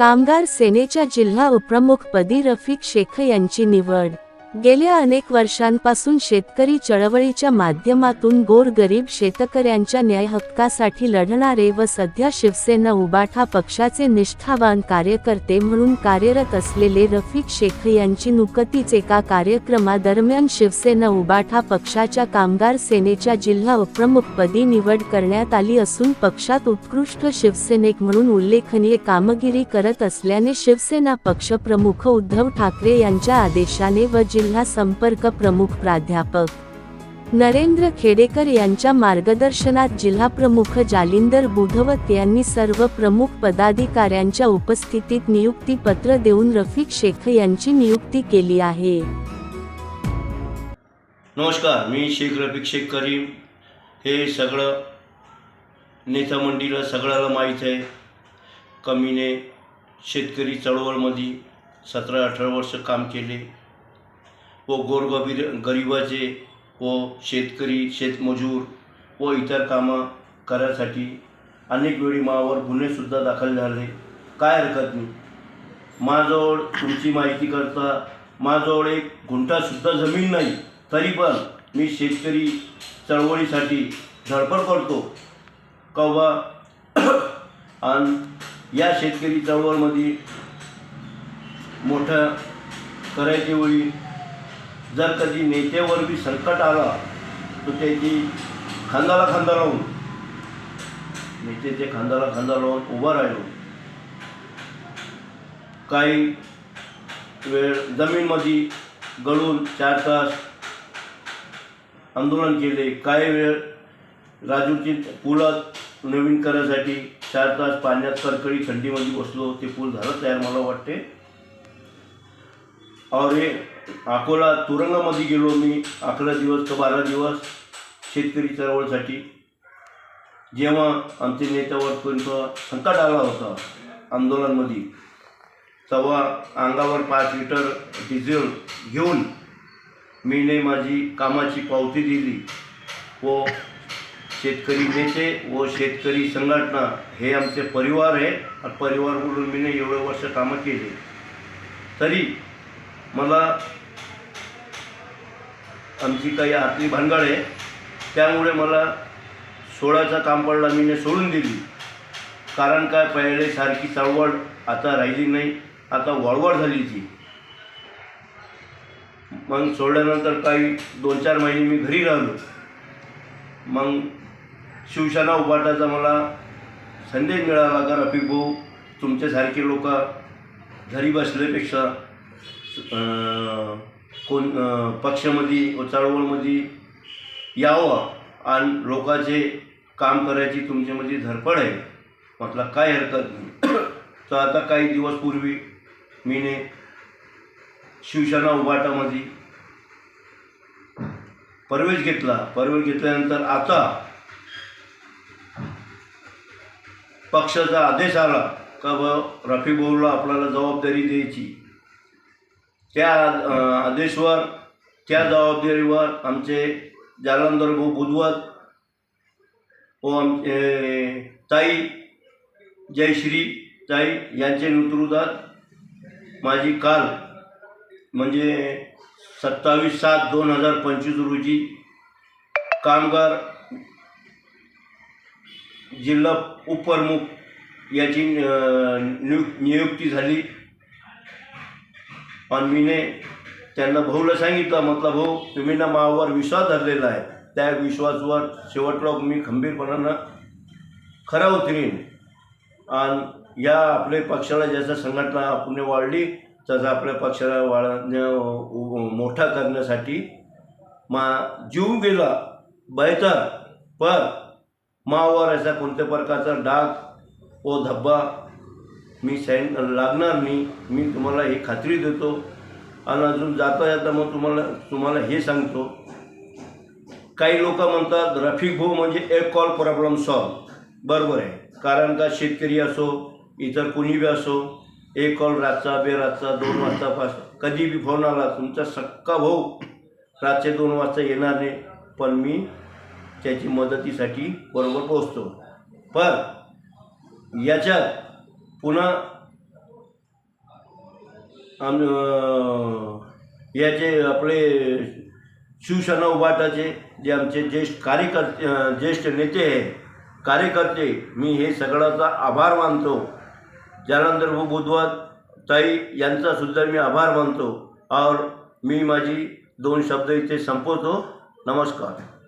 कामगार सेनेच्या जिल्हा उपप्रमुखपदी रफिक शेख यांची निवड. गेल्या अनेक वर्षांपासून शेतकरी चळवळीच्या माध्यमातून गोरगरीब शेतकऱ्यांच्या न्याय हक्कासाठी लढणारे व सध्या शिवसेना उबाठा पक्षाचे निष्ठावान कार्यकर्ते म्हणून कार्यरत असलेले रफिक शेख यांची नुकतीच एका कार्यक्रमादरम्यान शिवसेना उबाठा पक्षाच्या कामगार सेनेच्या जिल्हा उपप्रमुखपदी निवड करण्यात आली असून पक्षात उत्कृष्ट शिवसैनिक म्हणून उल्लेखनीय कामगिरी करत असल्याने शिवसेना पक्षप्रमुख उद्धव ठाकरे यांच्या आदेशाने व जिल्हा संपर्क प्रमुख प्राध्यापक. नरेंद्र खेडेकर यांच्या मार्गदर्शनात जिल्हाप्रमुख जालिंदर बुधवत यांनी सर्व प्रमुख पदाधिकाऱ्यांच्या उपस्थितीत नियुक्ती पत्र देऊन रफिक शेख यांची नियुक्ती केली आहे. नमस्कार मी शेख रफिक शेख करीम. हे सगळं नेता मंडळीला सगळ्याला माहीत आहे. कमीने शेतकरी चळवळमध्ये सतरा अठरा वर्ष काम केले. व गोरगबीर गरिबाचे व शेतकरी शेतमजूर व इतर कामं करायसाठी अनेक वेळी मावर गुन्हेसुद्धा दाखल झाले काय हरकत नाही माझ्याजवळ तुमची माहिती करता माझ्याजवळ एक गुंठासुद्धा जमीन नाही तरी पण मी शेतकरी चळवळीसाठी धडपड करतो कवा आणि या शेतकरी चळवळमध्ये मोठं करायच्या वेळी जर कधी नेत्यावर बी संकट आला तर त्याची खांद्याला खांदा लावून नेत्याच्या खांद्याला खांदा लावून उभा राहिलो. काही वेळ जमीनमध्ये गळून चार तास आंदोलन केले. काही वेळ राजूची पुलात नवीन करायसाठी चार तास पाण्यात कडकडी थंडीमध्ये बसलो. ते पूल झालं तयार मला वाटते. और हे अकोला तुरंगामध्ये गेलो मी अकरा दिवस का बारा दिवस शेतकरी चळवळीसाठी. जेव्हा आमचे नेत्यावरपर्यंत संकट आला होता आंदोलनमध्ये तेव्हा अंगावर पाच लिटर डिझेल घेऊन मीने माझी कामाची पावती दिली व शेतकरी नेते व शेतकरी संघटना हे आमचे परिवार आहे. आणि परिवार म्हणून मीने एवढे वर्ष कामं केली. तरी मला आमची काही आतली भानगड आहे. त्यामुळे मला सोडायचं काम पडला मीने सोडून दिली. कारण काय पहिले सारखी चळवळ आता राहिली नाही आता वळवळ झाली ती. मग सोडल्यानंतर काही दोन चार महिने मी घरी राहिलो. मग शिवसेना उभाटाचा मला संदेश मिळाला का रफिक भाऊ तुमच्यासारखे लोक घरी बसल्यापेक्षा कोण पक्षामध्ये व चळवळमध्ये यावं आणि लोकांचे काम करायची तुमच्यामध्ये धडपड आहे. म्हटलं काय हरकत नाही. तर आता काही दिवस पूर्वी मीने शिवसेना उभाटामध्ये प्रवेश घेतला. प्रवेश घेतल्यानंतर आता पक्षाचा आदेश आला का ब रफी भाऊला आपल्याला जबाबदारी द्यायची. त्या आदेशवर त्या जबाबदारीवर आमचे जालंधर भाऊ बुधवत व आमचे ताई जयश्री ताई यांचे नेतृत्वात माझी काल म्हणजे सत्तावीस सात दोन हजार पंचवीस रोजी कामगार जिल्हा उपप्रमुख याची नियुक्ती झाली. आणि मीने त्यांना भाऊला सांगितलं म्हटलं भाऊ तुम्ही ना मावावर विश्वास धरलेला आहे. त्या विश्वासवर शेवटला मी खंबीरपणानं खरा उतरीन. आणि या आपल्या पक्षाला जसं संघटना आपण वाढली तसं आपल्या पक्षाला वाढण्या मोठा करण्यासाठी मा जीव गेला बेहतर पर मावर असा कोणत्या प्रकारचा डाग व धब्बा मी सैन लागणार नाही. मी तुम्हाला ही खात्री देतो. आणि अजून जाता जाता मग तुम्हाला तुम्हाला हे सांगतो. काही लोक म्हणतात रफिक भाऊ म्हणजे एक कॉल प्रॉब्लेम सॉल्व बरोबर आहे. कारण का शेतकरी असो इतर कुणी बी असो एक कॉल रातचा बेरातचा दोन वाजता पास कधी बी फोन आला तुमचा सक्का भाऊ रातचे दोन वाजता येणार नाही. पण मी त्याची मदतीसाठी बरोबर पोचतो पण याच्यात पुन्हा आम याचे आपले शिवसेना उभाटाचे जे आमचे ज्येष्ठ कार्यकर्ते ज्येष्ठ नेते आहे कार्यकर्ते मी हे सगळ्याचा आभार मानतो. त्यानंतर वो बुधवार ताई यांचा सुद्धा मी आभार मानतो. और मी माझी दोन शब्द इथे संपवतो. नमस्कार.